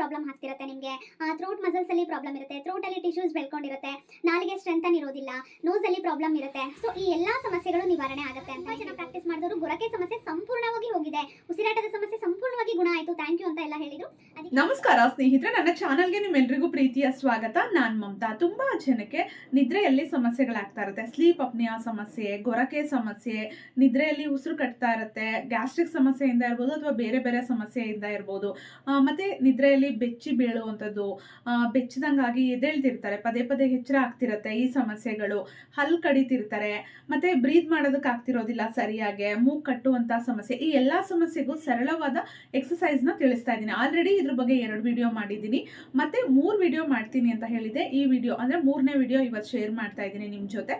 Problem ಆಗ್ತಿರುತ್ತೆ ನಿಮಗೆ? Throat muscles ಅಲ್ಲಿ ಪ್ರಾಬ್ಲಮ್ ಇರುತ್ತೆ ಥ್ರೋಟ್ ಅಲ್ಲಿ ಟಿಶ್ಯೂಸ್ ಬೆಳ್ಕೊಂಡಿರುತ್ತೆ, ನಾಲಿಗೆ ಸ್ಟ್ರೆಂತ್ ಇರೋದಿಲ್ಲ ನೋಸ್ ಅಲ್ಲಿ ಪ್ರಾಬ್ಲಮ್ ಇರುತ್ತೆ. ಸೊ ಈ ಎಲ್ಲಾ ಸಮಸ್ಯೆಗಳು ನಿವಾರಣೆ ಆಗುತ್ತೆ ಅಂತ ಜನ ಪ್ರಾಕ್ಟೀಸ್ ಮಾಡಿದವರು ಗೊರಕೆ ಸಮಸ್ಯೆ ಸಂಪೂರ್ಣವಾಗಿ ಹೋಗಿದೆ. ಉಸಿರಾಟದ ಸಮಸ್ಯೆ ಸಂಪೂರ್ಣವಾಗಿ ಗುಣ ಆಯ್ತು. ಥ್ಯಾಂಕ್ ಯು ಅಂತ ಎಲ್ಲ ಹೇಳಿದ್ರು. ನಮಸ್ಕಾರ ಸ್ನೇಹಿತರೆ, ನನ್ನ ಚಾನಲ್ಗೆ ನಿಮ್ಮೆಲ್ಲರಿಗೂ ಪ್ರೀತಿಯ ಸ್ವಾಗತ. ನಾನ್ ಮಮತಾ. ತುಂಬಾ ಜನಕ್ಕೆ ನಿದ್ರೆಯಲ್ಲಿ ಸಮಸ್ಯೆಗಳಾಗ್ತಾ ಇರುತ್ತೆ. ಸ್ಲೀಪ್ ಅಪ್ನಿಯ ಸಮಸ್ಯೆ, ಗೊರಕೆ ಸಮಸ್ಯೆ, ನಿದ್ರೆಯಲ್ಲಿ ಉಸಿರು ಕಟ್ತಾ ಇರುತ್ತೆ ಗ್ಯಾಸ್ಟ್ರಿಕ್ ಸಮಸ್ಯೆಯಿಂದ ಇರ್ಬೋದು ಅಥವಾ ಬೇರೆ ಬೇರೆ ಸಮಸ್ಯೆಯಿಂದ ಇರ್ಬೋದು. ಮತ್ತೆ ನಿದ್ರೆಯಲ್ಲಿ ಬೆಚ್ಚಿ ಬೀಳುವಂಥದ್ದು ಬೆಚ್ಚದಂಗಾಗಿ ಎದ್ದೇಳ್ತಿರ್ತಾರೆ, ಪದೇ ಪದೇ ಹೆಚ್ಚರ ಆಗ್ತಿರತ್ತೆ ಈ ಸಮಸ್ಯೆಗಳು. ಹಲ್ ಕಡಿತಿರ್ತಾರೆ, ಮತ್ತೆ ಬ್ರೀತ್ ಮಾಡೋದಕ್ಕೆ ಆಗ್ತಿರೋದಿಲ್ಲ ಸರಿಯಾಗಿ, ಮೂಗು ಕಟ್ಟುವಂಥ ಸಮಸ್ಯೆ. ಈ ಎಲ್ಲಾ ಸಮಸ್ಯೆಗೂ ಸರಳವಾದ ಎಕ್ಸಸೈಸ್ನ ತಿಳಿಸ್ತಾ ಇದ್ದೀನಿ. ಆಲ್ರೆಡಿ ಇದ್ರ ಬಗ್ಗೆ ಎರಡು ವಿಡಿಯೋ ಮಾಡಿದ್ದೀನಿ. ಮತ್ತೆ ಮೂರು ವಿಡಿಯೋ ಮಾಡ್ತೀನಿ ಅಂತ ಹೇಳಿದೆ ಈ ವಿಡಿಯೋ ಅಂದ್ರೆ ಮೂರನೇ ವಿಡಿಯೋ ಇವತ್ತು ಶೇರ್ ಮಾಡ್ತಾ ಇದ್ದೀನಿ ನಿಮ್ಮ ಜೊತೆ.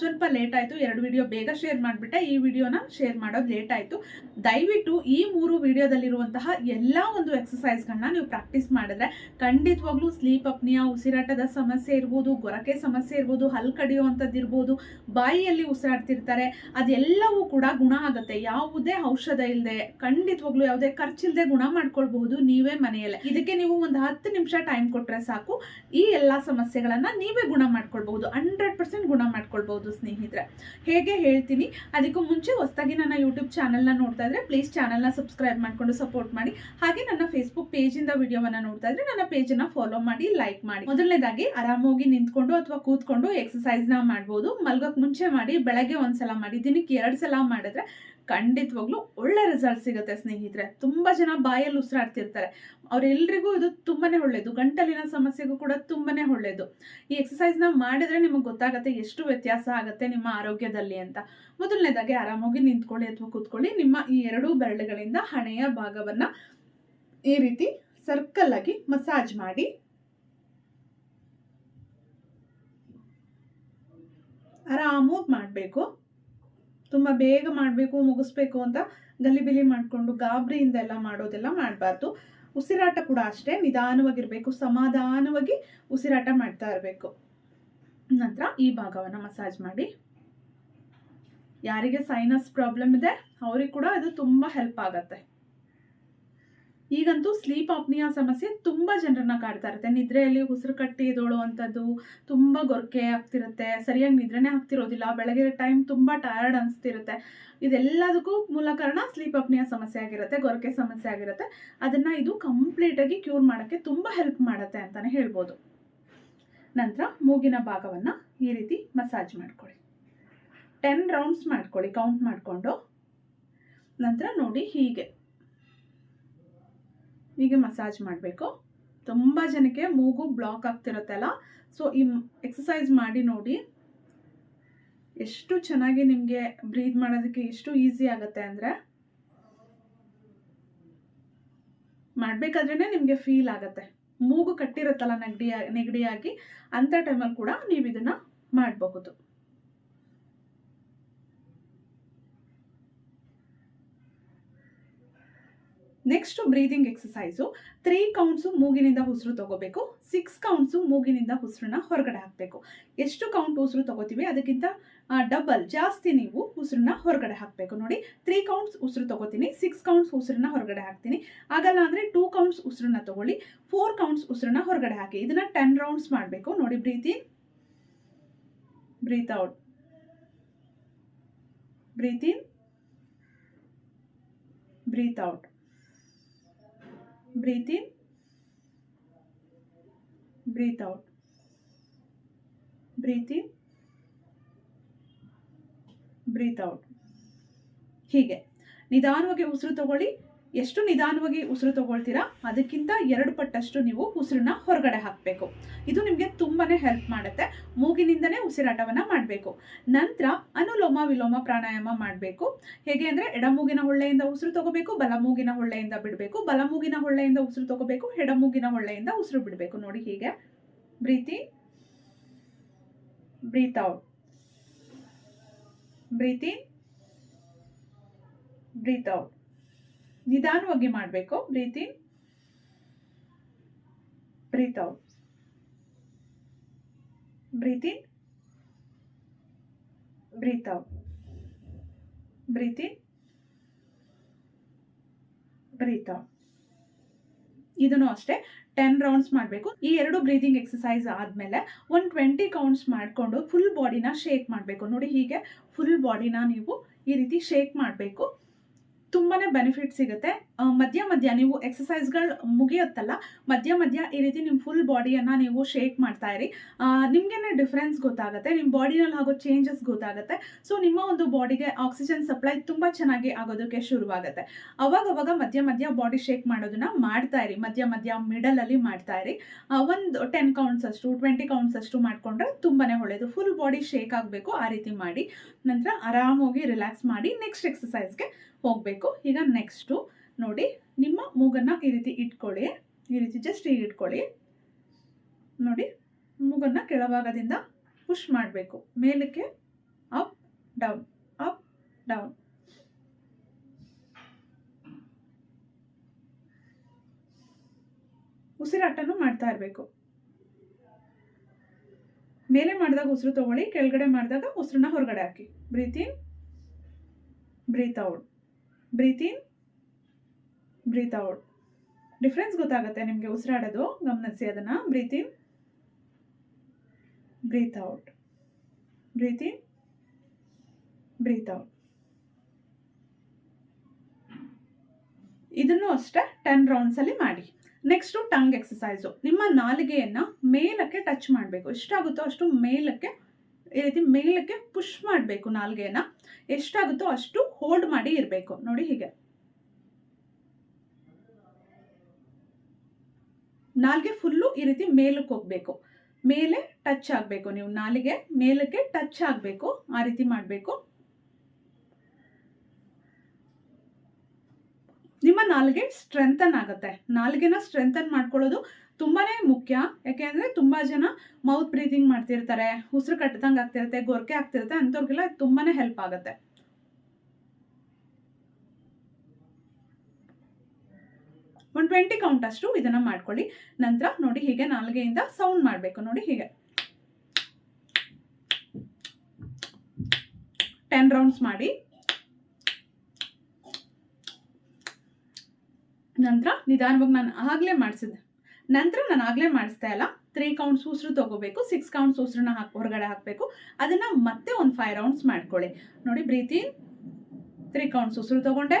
ಸ್ವಲ್ಪ ಲೇಟ್ ಆಯ್ತು. ಎರಡು ವಿಡಿಯೋ ಬೇಗ ಶೇರ್ ಮಾಡಿಬಿಟ್ಟೆ. ಈ ವಿಡಿಯೋನ ಶೇರ್ ಮಾಡೋದು ಲೇಟ್ ಆಯ್ತು. ದಯವಿಟ್ಟು ಈ ಮೂರು ವಿಡಿಯೋದಲ್ಲಿರುವಂತಹ ಎಲ್ಲಾ ಒಂದು ಎಕ್ಸಸೈಸ್ಗಳನ್ನ ನೀವು ಪ್ರಾಕ್ಟೀಸ್ ಮಾಡಿದ್ರೆ ಖಂಡಿತವಾಗ್ಲೂ ಸ್ಲೀಪ್ ಅಪ್ನಿಯ ಉಸಿರಾಟದ ಸಮಸ್ಯೆ ಇರ್ಬೋದು, ಗೊರಕೆ ಸಮಸ್ಯೆ ಇರ್ಬೋದು, ಹಲ್ ಕಡಿಯುವಂಥದ್ದು ಇರ್ಬೋದು, ಬಾಯಿಯಲ್ಲಿ ಉಸಿರಾಡ್ತಿರ್ತಾರೆ, ಅದೆಲ್ಲವೂ ಕೂಡ ಗುಣ ಆಗುತ್ತೆ. ಯಾವುದೇ ಔಷಧ ಇಲ್ಲದೆ ಖಂಡಿತವಾಗ್ಲೂ ಯಾವುದೇ ಖರ್ಚಿಲ್ಲದೆ ಗುಣ ಮಾಡ್ಕೊಳ್ಬಹುದು ನೀವೇ ಮನೆಯಲ್ಲೇ. ಇದಕ್ಕೆ ನೀವು ಒಂದು ಹತ್ತು ನಿಮಿಷ ಟೈಮ್ ಕೊಟ್ಟರೆ ಸಾಕು. ಈ ಎಲ್ಲ ಸಮಸ್ಯೆಗಳನ್ನು ನೀವೇ ಗುಣ ಮಾಡ್ಕೊಳ್ಬಹುದು ಹಂಡ್ರೆಡ್ ಪರ್ಸೆಂಟ್ ಗುಣ ಮಾಡ್ಕೊಳ್ಬಹುದು ಸ್ನೇಹಿತರೆ. ಹೇಗೆ ಹೇಳ್ತೀನಿ, ಅದಕ್ಕೂ ಮುಂಚೆ ಹೊಸದಾಗಿ ನನ್ನ ಯೂಟ್ಯೂಬ್ ಚಾನಲ್ನ ನೋಡ್ತಾ ಇದ್ರೆ ಪ್ಲೀಸ್ ಚಾನಲ್ನ ಸಬ್ಸ್ಕ್ರೈಬ್ ಮಾಡಿಕೊಂಡು ಸಪೋರ್ಟ್ ಮಾಡಿ. ಹಾಗೆ ನನ್ನ ಫೇಸ್ಬುಕ್ ಪೇಜಿಂದ ವಿಡಿಯೋವನ್ನ ನೋಡ್ತಾ ಇದ್ರೆ ನನ್ನ ಪೇಜನ್ನ ಫಾಲೋ ಮಾಡಿ ಲೈಕ್ ಮಾಡಿ. ಮೊದಲನೇದಾಗಿ ಆರಾಮೋಗಿ ನಿಂತ್ಕೊಂಡು ಅಥವಾ ಕೂತ್ಕೊಂಡು ಎಕ್ಸಸೈಸ್ನ ಮಾಡ್ಬೋದು. ಮಲ್ಗಕ್ ಮುಂಚೆ ಮಾಡಿ, ಬೆಳಗ್ಗೆ ಒಂದ್ಸಲ ಮಾಡಿ, ದಿನಕ್ಕೆ ಎರಡ್ ಸಲ ಮಾಡಿದ್ರೆ ಖಂಡಿತವಾಗ್ಲೂ ಒಳ್ಳೆ ರಿಸಲ್ಟ್ ಸಿಗುತ್ತೆ ಸ್ನೇಹಿತರೆ. ತುಂಬಾ ಜನ ಬಾಯಲ್ಲಿ ಉಸಿರಾಡ್ತಿರ್ತಾರೆ. ಅವ್ರೆಲ್ರಿಗೂ ಇದು ತುಂಬಾನೇ ಒಳ್ಳೇದು. ಗಂಟಲಿನ ಸಮಸ್ಯೆಗೂ ಕೂಡ ತುಂಬಾನೇ ಒಳ್ಳೇದು. ಈ ಎಕ್ಸಸೈಸ್ನ ಮಾಡಿದ್ರೆ ನಿಮಗೆ ಗೊತ್ತಾಗತ್ತೆ ಎಷ್ಟು ವ್ಯತ್ಯಾಸ ಆಗುತ್ತೆ ನಿಮ್ಮ ಆರೋಗ್ಯದಲ್ಲಿ ಅಂತ. ಮೊದಲನೇದಾಗಿ ಆರಾಮಾಗಿ ನಿಂತ್ಕೊಳ್ಳಿ ಅಥವಾ ಕೂತ್ಕೊಳ್ಳಿ. ನಿಮ್ಮ ಈ ಎರಡೂ ಬೆರಳುಗಳಿಂದ ಹಣೆಯ ಭಾಗವನ್ನ ಈ ರೀತಿ ಸರ್ಕಲ್ ಆಗಿ ಮಸಾಜ್ ಮಾಡಿ. ಆರಾಮಾಗಿ ಮಾಡಬೇಕು. ತುಂಬ ಬೇಗ ಮಾಡಬೇಕು, ಮುಗಿಸ್ಬೇಕು ಅಂತ ಗಲಿಬಿಲಿ ಮಾಡಿಕೊಂಡು ಗಾಬರಿಯಿಂದ ಎಲ್ಲ ಮಾಡೋದೆಲ್ಲ ಮಾಡಬಾರ್ದು. ಉಸಿರಾಟ ಕೂಡ ಅಷ್ಟೇ, ನಿಧಾನವಾಗಿರಬೇಕು, ಸಮಾಧಾನವಾಗಿ ಉಸಿರಾಟ ಮಾಡ್ತಾ ಇರಬೇಕು. ನಂತರ ಈ ಭಾಗವನ್ನು ಮಸಾಜ್ ಮಾಡಿ. ಯಾರಿಗೆ ಸೈನಸ್ ಪ್ರಾಬ್ಲಮ್ ಇದೆ, ಅವ್ರಿಗೆ ಕೂಡ ಅದು ತುಂಬ ಹೆಲ್ಪ್ ಆಗತ್ತೆ. ಈಗಂತೂ ಸ್ಲೀಪ್ ಆಪ್ನಿಯಾ ಸಮಸ್ಯೆ ತುಂಬಾ ಜನರನ್ನ ಕಾಡ್ತಾ ಇರುತ್ತೆ. ನಿದ್ರೆಯಲ್ಲಿ ಉಸಿರು ಕಟ್ಟಿ ಎದೊಳುವಂಥದ್ದು ತುಂಬಾ ಗೊರಕೆ ಆಗ್ತಿರುತ್ತೆ. ಸರಿಯಾಗಿ ನಿದ್ರೆನೇ ಆಗ್ತಿರೋದಿಲ್ಲ. ಬೆಳಗ್ಗೆ ಟೈಮ್ ತುಂಬಾ ಟಯರ್ಡ್ ಅನಿಸ್ತಿರುತ್ತೆ. ಇದೆಲ್ಲದಕ್ಕೂ ಮೂಲ ಕಾರಣ ಸ್ಲೀಪ್ ಅಪ್ನಿಯಾ ಸಮಸ್ಯೆ ಆಗಿರುತ್ತೆ, ಗೊರಕೆ ಸಮಸ್ಯೆ ಆಗಿರುತ್ತೆ. ಅದನ್ನ ಇದು ಕಂಪ್ಲೀಟ್ ಆಗಿ ಕ್ಯೂರ್ ಮಾಡಕ್ಕೆ ತುಂಬಾ ಹೆಲ್ಪ್ ಮಾಡುತ್ತೆ ಅಂತಾನೆ ಹೇಳ್ಬೋದು. ನಂತರ ಮೂಗಿನ ಭಾಗವನ್ನ ಈ ರೀತಿ ಮಸಾಜ್ ಮಾಡ್ಕೊಳ್ಳಿ. ಟೆನ್ ರೌಂಡ್ಸ್ ಮಾಡ್ಕೊಳ್ಳಿ. ಕೌಂಟ್ ಮಾಡಿಕೊಂಡು. ನಂತರ ನೋಡಿ ಹೀಗೆ. ಹೀಗೆ ಮಸಾಜ್ ಮಾಡಬೇಕು. ತುಂಬ ಜನಕ್ಕೆ ಮೂಗು ಬ್ಲಾಕ್ ಆಗ್ತಿರುತ್ತಲ್ಲ? ಸೊ ಈ ಎಕ್ಸಸೈಸ್ ಮಾಡಿ ನೋಡಿ. ಎಷ್ಟು ಚೆನ್ನಾಗಿ ನಿಮಗೆ ಬ್ರೀದ್ ಮಾಡೋದಕ್ಕೆ ಎಷ್ಟು ಈಸಿ ಆಗುತ್ತೆ ಅಂದರೆ ಮಾಡಬೇಕಾದ್ರೇ ನಿಮಗೆ ಫೀಲ್ ಆಗುತ್ತೆ. ಮೂಗು ಕಟ್ಟಿರುತ್ತಲ್ಲ ನೆಗಡಿ ನೆಗಡಿಯಾಗಿ ಅಂಥ ಟೈಮಲ್ಲಿ ಕೂಡ ನೀವು ಇದನ್ನು ಮಾಡಬಹುದು. Next breathing exercise three counts ಮೂಗಿನಿಂದ ಉಸಿರು ತಗೋಬೇಕು. ಸಿಕ್ಸ್ ಕೌಂಟ್ಸು ಮೂಗಿನಿಂದ ಉಸಿರನ್ನ ಹೊರಗಡೆ ಹಾಕಬೇಕು. ಎಷ್ಟು ಕೌಂಟ್ ಉಸಿರು ತಗೋತೀವಿ? ಅದಕ್ಕಿಂತ ಡಬಲ್ ಜಾಸ್ತಿ ನೀವು ಉಸಿರನ್ನ ಹೊರಗಡೆ ಹಾಕಬೇಕು. ನೋಡಿ ತ್ರೀ ಕೌಂಟ್ಸ್ ಉಸಿರು ತಗೋತೀನಿ ಸಿಕ್ಸ್ ಕೌಂಟ್ಸ್ ಉಸಿರನ್ನ ಹೊರಗಡೆ ಹಾಕ್ತೀನಿ. ಆಗಲ್ಲ ಅಂದರೆ ಟೂ ಕೌಂಟ್ಸ್ ಉಸಿರನ್ನ ತಗೊಳ್ಳಿ ಫೋರ್ ಕೌಂಟ್ಸ್ ಉಸಿರನ್ನ ಹೊರಗಡೆ ಹಾಕಿ. ಇದನ್ನು ಟೆನ್ ರೌಂಡ್ಸ್ ಮಾಡಬೇಕು. ನೋಡಿ breathe in breathe out breathe in breathe out breathe in breathe out breathe in breathe out ಹೀಗೆ ನಿಧಾನವಾಗಿ ಉಸಿರು ತಗೊಳ್ಳಿ ಎಷ್ಟು ನಿಧಾನವಾಗಿ ಉಸಿರು ತಗೊಳ್ತೀರಾ? ಅದಕ್ಕಿಂತ ಎರಡು ಪಟ್ಟಷ್ಟು ನೀವು ಉಸಿರನ್ನ ಹೊರಗಡೆ ಹಾಕಬೇಕು. ಇದು ನಿಮಗೆ ತುಂಬಾನೇ ಹೆಲ್ಪ್ ಮಾಡುತ್ತೆ. ಮೂಗಿನಿಂದನೇ ಉಸಿರಾಟವನ್ನ ಮಾಡಬೇಕು. ನಂತರ ಅನುಲೋಮ ವಿಲೋಮ ಪ್ರಾಣಾಯಾಮ ಮಾಡಬೇಕು. ಹೇಗೆ ಅಂದ್ರೆ ಎಡಮೂಗಿನ ಹೊಳ್ಳೆಯಿಂದ ಉಸಿರು ತಗೋಬೇಕು ಬಲಮೂಗಿನ ಹೊಳ್ಳೆಯಿಂದ ಬಿಡಬೇಕು. ಬಲಮೂಗಿನ ಹೊಳ್ಳೆಯಿಂದ ಉಸಿರು ತಗೋಬೇಕು ಎಡಮೂಗಿನ ಹೊಳ್ಳೆಯಿಂದ ಉಸಿರು ಬಿಡಬೇಕು. ನೋಡಿ ಹೀಗೆ. Breathe. Breathe out. Breathe. Breathe out. ನಿಧಾನವಾಗಿ ಮಾಡಬೇಕು. Breathe in breathe out breathe in breathe out breathe in breathe out ಇದನ್ನು ಅಷ್ಟೇ ಟೆನ್ ರೌಂಡ್ಸ್ ಮಾಡಬೇಕು. ಈ ಎರಡು ಬ್ರೀದಿಂಗ್ ಎಕ್ಸಸೈಸ್ ಆದಮೇಲೆ ಒಂದು ಟ್ವೆಂಟಿ ಕೌಂಟ್ಸ್ ಮಾಡಿಕೊಂಡು ಫುಲ್ ಬಾಡಿನ ಶೇಕ್ ಮಾಡಬೇಕು. ನೋಡಿ ಹೀಗೆ ಫುಲ್ ಬಾಡಿನ ನೀವು ಈ ರೀತಿ ಶೇಕ್ ಮಾಡಬೇಕು. ತುಂಬಾ ಬೆನಿಫಿಟ್ ಸಿಗುತ್ತೆ. ಮಧ್ಯ ಮಧ್ಯ ನೀವು ಎಕ್ಸಸೈಸ್ಗಳು ಮುಗಿಯುತ್ತಲ್ಲ, ಮಧ್ಯ ಮಧ್ಯ ಈ ರೀತಿ ನಿಮ್ಮ ಫುಲ್ ಬಾಡಿಯನ್ನು ನೀವು ಶೇಕ್ ಮಾಡ್ತಾ ಇರಿ. ನಿಮಗೇನೆ ಡಿಫ್ರೆನ್ಸ್ ಗೊತ್ತಾಗುತ್ತೆ ನಿಮ್ಮ ಬಾಡಿನಲ್ಲಿ ಆಗೋ ಚೇಂಜಸ್ ಗೊತ್ತಾಗುತ್ತೆ. ಸೊ ನಿಮ್ಮ ಒಂದು ಬಾಡಿಗೆ ಆಕ್ಸಿಜನ್ ಸಪ್ಲೈ ತುಂಬ ಚೆನ್ನಾಗಿ ಆಗೋದಕ್ಕೆ ಶುರುವಾಗುತ್ತೆ. ಅವಾಗ ಅವಾಗ ಮಧ್ಯ ಮಧ್ಯ ಬಾಡಿ ಶೇಕ್ ಮಾಡೋದನ್ನ ಮಾಡ್ತಾ ಇರಿ, ಮಧ್ಯ ಮಧ್ಯ ಮಿಡಲಲ್ಲಿ ಮಾಡ್ತಾ ಇರಿ. ಒಂದು ಟೆನ್ ಕೌಂಟ್ಸ್ ಅಷ್ಟು ಟ್ವೆಂಟಿ ಕೌಂಟ್ಸ್ ಅಷ್ಟು ಮಾಡಿಕೊಂಡ್ರೆ ತುಂಬಾ ಒಳ್ಳೆಯದು ಫುಲ್ ಬಾಡಿ ಶೇಕ್ ಆಗಬೇಕು, ಆ ರೀತಿ ಮಾಡಿ. ನಂತರ ಆರಾಮಾಗಿ ರಿಲ್ಯಾಕ್ಸ್ ಮಾಡಿ ನೆಕ್ಸ್ಟ್ ಎಕ್ಸಸೈಸ್ಗೆ ಹೋಗಬೇಕು. ಈಗ ನೆಕ್ಸ್ಟು ನೋಡಿ, ನಿಮ್ಮ ಮೂಗನ್ನು ಈ ರೀತಿ ಇಟ್ಕೊಳ್ಳಿ. ಈ ರೀತಿ ಜಸ್ಟ್ ಹೀಗೆ ಇಟ್ಕೊಳ್ಳಿ. ನೋಡಿ, ಮೂಗನ್ನು ಕೆಳಭಾಗದಿಂದ ಪುಷ್ ಮಾಡಬೇಕು. ಮೇಲಕ್ಕೆ ಅಪ್ ಡೌನ್ ಅಪ್ ಡೌನ್ ಉಸಿರಾಟನೂ ಮಾಡ್ತಾ ಇರಬೇಕು. ಮೇಲೆ ಮಾಡಿದಾಗ ಉಸಿರು ತಗೊಳ್ಳಿ, ಕೆಳಗಡೆ ಮಾಡಿದಾಗ ಉಸಿರನ್ನ ಹೊರಗಡೆ ಹಾಕಿ. Breathe breathe out breathe in, breathe out. Difference ಗೊತ್ತಾಗುತ್ತೆ ನಿಮಗೆ ಉಸಿರಾಡೋದು, ಗಮನಿಸಿ ಅದನ್ನು. Breathe in, breathe out. Breathe in, breathe out. ಇದನ್ನು ಅಷ್ಟೇ ಟೆನ್ ರೌಂಡ್ಸಲ್ಲಿ ಮಾಡಿ. ನೆಕ್ಸ್ಟು ಟಂಗ್ ಎಕ್ಸಸೈಸು ನಿಮ್ಮ ನಾಲಿಗೆಯನ್ನು ಮೇಲಕ್ಕೆ ಟಚ್ ಮಾಡಬೇಕು. ಎಷ್ಟಾಗುತ್ತೋ ಅಷ್ಟು ಮೇಲಕ್ಕೆ ಈ ರೀತಿ ಮೇಲಕ್ಕೆ ಪುಷ್ ಮಾಡಬೇಕು ನಾಲ್ಗೆನ ಎಷ್ಟಾಗುತ್ತೋ ಅಷ್ಟು ಹೋಲ್ಡ್ ಮಾಡಿ ಇರಬೇಕು. ನೋಡಿ ಹೀಗೆ. ನಾಲ್ಗೆ ಫುಲ್ಲು ಈ ರೀತಿ ಮೇಲಕ್ಕೆ ಹೋಗ್ಬೇಕು. ಮೇಲೆ ಟಚ್ ಆಗಬೇಕು ನೀವು. ನಾಲಿಗೆ ಮೇಲಕ್ಕೆ ಟಚ್ ಆಗಬೇಕು. ಆ ರೀತಿ ಮಾಡಬೇಕು. ನಿಮ್ಮ ನಾಲ್ಗೆ ಸ್ಟ್ರೆಂಥನ್ ಆಗುತ್ತೆ. ನಾಲ್ಗೆನ ಸ್ಟ್ರೆಂಥನ್ ಮಾಡ್ಕೊಳ್ಳೋದು ತುಂಬಾನೇ ಮುಖ್ಯ. ಯಾಕೆಂದರೆ ತುಂಬ ಜನ ಮೌತ್ ಬ್ರೀದಿಂಗ್ ಮಾಡ್ತಿರ್ತಾರೆ, ಉಸಿರು ಕಟ್ಟದಂಗೆ ಆಗ್ತಿರುತ್ತೆ, ಗೊರಕೆ ಆಗ್ತಿರುತ್ತೆ, ಅಂಥವ್ರಿಗೆಲ್ಲ ತುಂಬಾನೇ ಹೆಲ್ಪ್ ಆಗುತ್ತೆ. ಒಂದು ಟ್ವೆಂಟಿ ಕೌಂಟ್ ಅಷ್ಟು ಇದನ್ನು ಮಾಡ್ಕೊಳ್ಳಿ. ನಂತರ ನೋಡಿ ಹೀಗೆ ನಾಲ್ಗೆಯಿಂದ ಸೌಂಡ್ ಮಾಡಬೇಕು, ನೋಡಿ ಹೀಗೆ. ಟೆನ್ ರೌಂಡ್ಸ್ ಮಾಡಿ. ನಂತರ ನಿಧಾನವಾಗಿ ನಾನು ಆಗಲೇ ಮಾಡಿಸಿದ್ದೆ. ನಂತರ ನಾನು ಆಗಲೇ ಮಾಡಿಸ್ತಾ ಇಲ್ಲ ತ್ರೀ ಕೌಂಟ್ಸ್ ಉಸಿರು ತಗೋಬೇಕು ಸಿಕ್ಸ್ ಕೌಂಟ್ಸ್ ಉಸಿರನ್ನ ಹಾಕಿ, ಹೊರಗಡೆ ಹಾಕಬೇಕು. ಅದನ್ನು ಮತ್ತೆ ಒಂದು ಫೈವ್ ರೌಂಡ್ಸ್ ಮಾಡ್ಕೊಳ್ಳಿ. ನೋಡಿ ಬ್ರೀತಿ ತ್ರೀ ಕೌಂಟ್ಸ್ ಉಸಿರು ತಗೊಂಡೆ.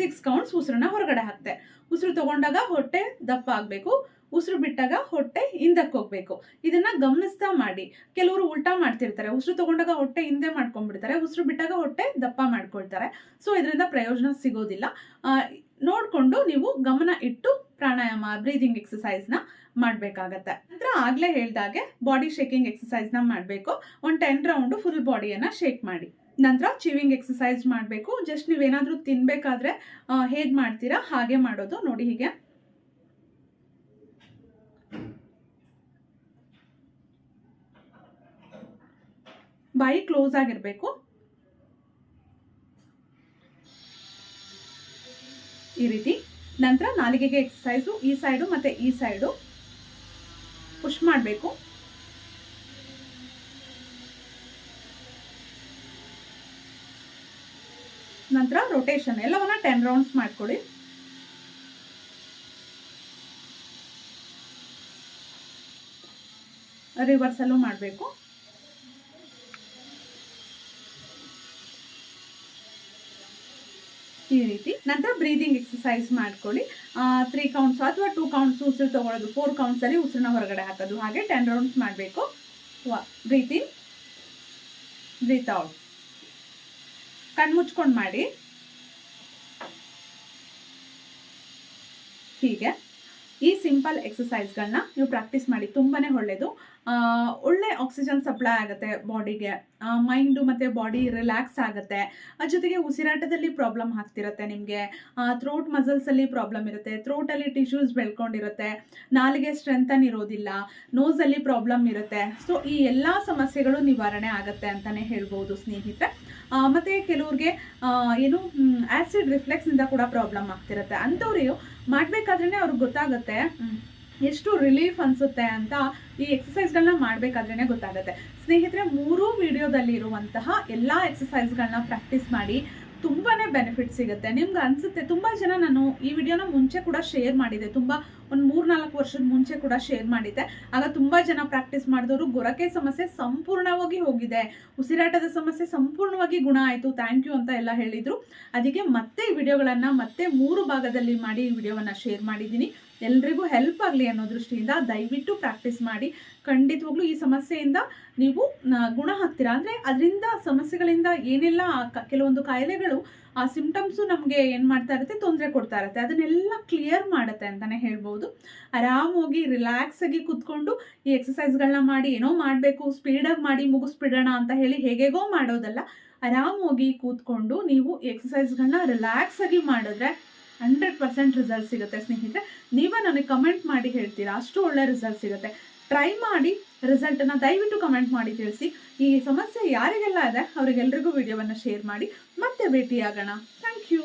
ಸಿಕ್ಸ್ ಕೌಂಟ್ಸ್ ಉಸಿರನ್ನ ಹೊರಗಡೆ ಹಾಕ್ತೆ ಉಸಿರು ತಗೊಂಡಾಗ ಹೊಟ್ಟೆ ದಪ್ಪ ಆಗಬೇಕು. ಉಸಿರು ಬಿಟ್ಟಾಗ ಹೊಟ್ಟೆ ಹಿಂದಕ್ಕೆ ಹೋಗ್ಬೇಕು. ಇದನ್ನ ಗಮನಿಸ್ತಾ ಮಾಡಿ. ಕೆಲವರು ಉಲ್ಟಾ ಮಾಡ್ತಿರ್ತಾರೆ. ಉಸಿರು ತಗೊಂಡಾಗ ಹೊಟ್ಟೆ ಹಿಂದೆ ಮಾಡ್ಕೊಂಡ್ಬಿಡ್ತಾರೆ. ಉಸಿರು ಬಿಟ್ಟಾಗ ಹೊಟ್ಟೆ ದಪ್ಪ ಮಾಡ್ಕೊಳ್ತಾರೆ. ಸೊ ಇದರಿಂದ ಪ್ರಯೋಜನ ಸಿಗೋದಿಲ್ಲ. ನೋಡ್ಕೊಂಡು ನೀವು ಗಮನ ಇಟ್ಟು ಪ್ರಾಣಾಯಾಮ ಬ್ರೀದಿಂಗ್ ಎಕ್ಸಸೈಸ್ನ ಮಾಡಬೇಕಾಗತ್ತೆ. ನಂತರ ಆಗಲೇ ಹೇಳ್ದಾಗೆ ಬಾಡಿ ಶೇಕಿಂಗ್ ಎಕ್ಸಸೈಸ್ನ ಮಾಡಬೇಕು. ಒಂದು ಟೆನ್ ರೌಂಡು ಫುಲ್ ಬಾಡಿಯನ್ನು ಶೇಕ್ ಮಾಡಿ. ನಂತರ ಚೀವಿಂಗ್ ಎಕ್ಸಸೈಸ್ ಮಾಡಬೇಕು. ಜಸ್ಟ್ ನೀವೇನಾದರೂ ತಿನ್ಬೇಕಾದ್ರೆ ಹೇಗೆ ಮಾಡ್ತೀರಾ, ಹಾಗೆ ಮಾಡೋದು ನೋಡಿ ಹೀಗೆ. ಬಾಯಿ ಕ್ಲೋಸ್ ಆಗಿರಬೇಕು. ಈ ರೀತಿ. ನಂತರ ನಾಲಿಗೆಗೆ ಎಕ್ಸಸೈಸು ಈ ಸೈಡು ಮತ್ತು ಈ ಸೈಡು ಪುಷ್ ಮಾಡಬೇಕು. ನಂತರ ರೊಟೇಷನ್ ಎಲ್ಲವನ್ನ ಟೆನ್ ರೌಂಡ್ಸ್ ಮಾಡಿಕೊಡಿ ರಿವರ್ಸಲ್ಲೂ ಮಾಡಬೇಕು. ಈ ರೀತಿ. ನಂತರ ಬ್ರೀದಿಂಗ್ ಎಕ್ಸಸೈಸ್ ಮಾಡ್ಕೊಳ್ಳಿ. ತ್ರೀ ಕೌಂಟ್ಸ್ ಅಥವಾ ಟೂ ಕೌಂಟ್ಸ್ ಉಸಿರು ತಗೊಳ್ಳೋದು ಫೋರ್ ಕೌಂಟ್ಸಲ್ಲಿ ಉಸಿರನ್ನ ಹೊರಗಡೆ ಹಾಕೋದು. ಹಾಗೆ ಟೆನ್ ರೌಂಡ್ಸ್ ಮಾಡಬೇಕು. ಬ್ರೀತ್ ಇನ್ ಬ್ರೀತ್ ಔಟ್ ಕಣ್ಣು ಮುಚ್ಕೊಂಡು ಮಾಡಿ. ಹೀಗೆ. ಈ ಸಿಂಪಲ್ ಎಕ್ಸಸೈಸ್ಗಳನ್ನ ನೀವು ಪ್ರಾಕ್ಟೀಸ್ ಮಾಡಿ ತುಂಬಾ ಒಳ್ಳೆಯದು ಒಳ್ಳೆ ಆಕ್ಸಿಜನ್ ಸಪ್ಲೈ ಆಗುತ್ತೆ ಬಾಡಿಗೆ ಮೈಂಡು ಮತ್ತು ಬಾಡಿ ರಿಲ್ಯಾಕ್ಸ್ ಆಗುತ್ತೆ. ಅದ್ರ ಜೊತೆಗೆ ಉಸಿರಾಟದಲ್ಲಿ ಪ್ರಾಬ್ಲಮ್ ಆಗ್ತಿರುತ್ತೆ ನಿಮಗೆ. ಥ್ರೋಟ್ ಮಸಲ್ಸಲ್ಲಿ ಪ್ರಾಬ್ಲಮ್ ಇರುತ್ತೆ. ಥ್ರೋಟಲ್ಲಿ ಟಿಶ್ಯೂಸ್ ಬೆಳ್ಕೊಂಡಿರುತ್ತೆ. ನಾಲಿಗೆ ಸ್ಟ್ರೆಂಥನ್ ಇರೋದಿಲ್ಲ. ನೋಸಲ್ಲಿ ಪ್ರಾಬ್ಲಮ್ ಇರುತ್ತೆ. ಸೊ ಈ ಎಲ್ಲ ಸಮಸ್ಯೆಗಳು ನಿವಾರಣೆ ಆಗುತ್ತೆ ಅಂತಲೇ ಹೇಳ್ಬೋದು ಸ್ನೇಹಿತರೆ. ಮತ್ತು ಕೆಲವ್ರಿಗೆ ಏನು ಆ್ಯಸಿಡ್ ರಿಫ್ಲೆಕ್ಸ್ನಿಂದ ಕೂಡ ಪ್ರಾಬ್ಲಮ್ ಆಗ್ತಿರುತ್ತೆ. ಅಂಥವ್ರಿಗೆ ಮಾಡಬೇಕಾದ್ರೆ ಅವ್ರಿಗೆ ಗೊತ್ತಾಗುತ್ತೆ. ಎಷ್ಟು ರಿಲೀಫ್ ಅನಿಸುತ್ತೆ ಅಂತ ಈ ಎಕ್ಸಸೈಸ್ಗಳನ್ನ ಮಾಡಬೇಕಾದ್ರೇ ಗೊತ್ತಾಗುತ್ತೆ. ಸ್ನೇಹಿತರೆ, ಮೂರೂ ವಿಡಿಯೋದಲ್ಲಿ ಇರುವಂತಹ ಎಲ್ಲ ಎಕ್ಸಸೈಸ್ಗಳನ್ನ ಪ್ರಾಕ್ಟೀಸ್ ಮಾಡಿ ತುಂಬಾ ಬೆನಿಫಿಟ್ ಸಿಗುತ್ತೆ. ನಿಮ್ಗೆ ಅನಿಸುತ್ತೆ, ತುಂಬ ಜನ ನಾನು ಈ ವಿಡಿಯೋನ ಮುಂಚೆ ಕೂಡ ಶೇರ್ ಮಾಡಿದೆ. ತುಂಬ ಒಂದು ಮೂರು ನಾಲ್ಕು ವರ್ಷದ ಮುಂಚೆ ಕೂಡ ಶೇರ್ ಮಾಡಿದ್ದೆ. ಆಗ ತುಂಬ ಜನ ಪ್ರಾಕ್ಟೀಸ್ ಮಾಡಿದವರು ಗೊರಕೆ ಸಮಸ್ಯೆ ಸಂಪೂರ್ಣವಾಗಿ ಹೋಗಿದೆ. ಉಸಿರಾಟದ ಸಮಸ್ಯೆ ಸಂಪೂರ್ಣವಾಗಿ ಗುಣ ಆಯಿತು ಥ್ಯಾಂಕ್ ಯು ಅಂತ ಎಲ್ಲ ಹೇಳಿದರು. ಅದಕ್ಕೆ ಮತ್ತೆ ಈ ವಿಡಿಯೋಗಳನ್ನು ಮತ್ತೆ ಮೂರು ಭಾಗದಲ್ಲಿ ಮಾಡಿ ಈ ವಿಡಿಯೋವನ್ನು ಶೇರ್ ಮಾಡಿದ್ದೀನಿ. ಎಲ್ರಿಗೂ ಹೆಲ್ಪ್ ಆಗಲಿ ಅನ್ನೋ ದೃಷ್ಟಿಯಿಂದ ದಯವಿಟ್ಟು ಪ್ರಾಕ್ಟೀಸ್ ಮಾಡಿ ಖಂಡಿತವಾಗ್ಲೂ ಈ ಸಮಸ್ಯೆಯಿಂದ ನೀವು ಗುಣ ಹಾಕ್ತೀರಾ? ಅಂದರೆ ಅದರಿಂದ ಸಮಸ್ಯೆಗಳಿಂದ ಏನೆಲ್ಲ ಕೆಲವೊಂದು ಕಾಯಿಲೆಗಳು, ಆ ಸಿಂಟಮ್ಸು ನಮಗೆ ಏನು ಮಾಡ್ತಾ ಇರುತ್ತೆ? ತೊಂದರೆ ಕೊಡ್ತಾ ಇರುತ್ತೆ. ಅದನ್ನೆಲ್ಲ ಕ್ಲಿಯರ್ ಮಾಡುತ್ತೆ ಅಂತಲೇ ಹೇಳ್ಬೋದು. ಆರಾಮಾಗಿ ರಿಲ್ಯಾಕ್ಸ್ ಆಗಿ ಕೂತ್ಕೊಂಡು ಈ ಎಕ್ಸಸೈಸ್ಗಳನ್ನ ಮಾಡಿ, ಏನೋ ಮಾಡಬೇಕು ಸ್ಪೀಡಾಗಿ ಮಾಡಿ ಮುಗಿಸ್ಬಿಡೋಣ ಅಂತ ಹೇಳಿ ಹೇಗೆಗೋ ಮಾಡೋದಲ್ಲ ಆರಾಮಾಗಿ ಕೂತ್ಕೊಂಡು ನೀವು ಎಕ್ಸಸೈಸ್ಗಳನ್ನ ರಿಲ್ಯಾಕ್ಸ್ ಆಗಿ ಮಾಡಿದ್ರೆ ಹಂಡ್ರೆಡ್ ಪರ್ಸೆಂಟ್ ರಿಸಲ್ಟ್ ಸಿಗುತ್ತೆ ಸ್ನೇಹಿತರೆ. ನೀವೇ ನನಗೆ ಕಮೆಂಟ್ ಮಾಡಿ ಹೇಳ್ತೀರಾ? ಅಷ್ಟು ಒಳ್ಳೆ ರಿಸಲ್ಟ್ ಸಿಗುತ್ತೆ. ಟ್ರೈ ಮಾಡಿ ರಿಸಲ್ಟನ್ನು ದಯವಿಟ್ಟು ಕಮೆಂಟ್ ಮಾಡಿ ತಿಳಿಸಿ. ಈ ಸಮಸ್ಯೆ ಯಾರಿಗೆಲ್ಲ ಇದೆ, ಅವರಿಗೆಲ್ರಿಗೂ ವಿಡಿಯೋವನ್ನು ಶೇರ್ ಮಾಡಿ. ಮತ್ತೆ ಭೇಟಿಯಾಗೋಣ. Thank you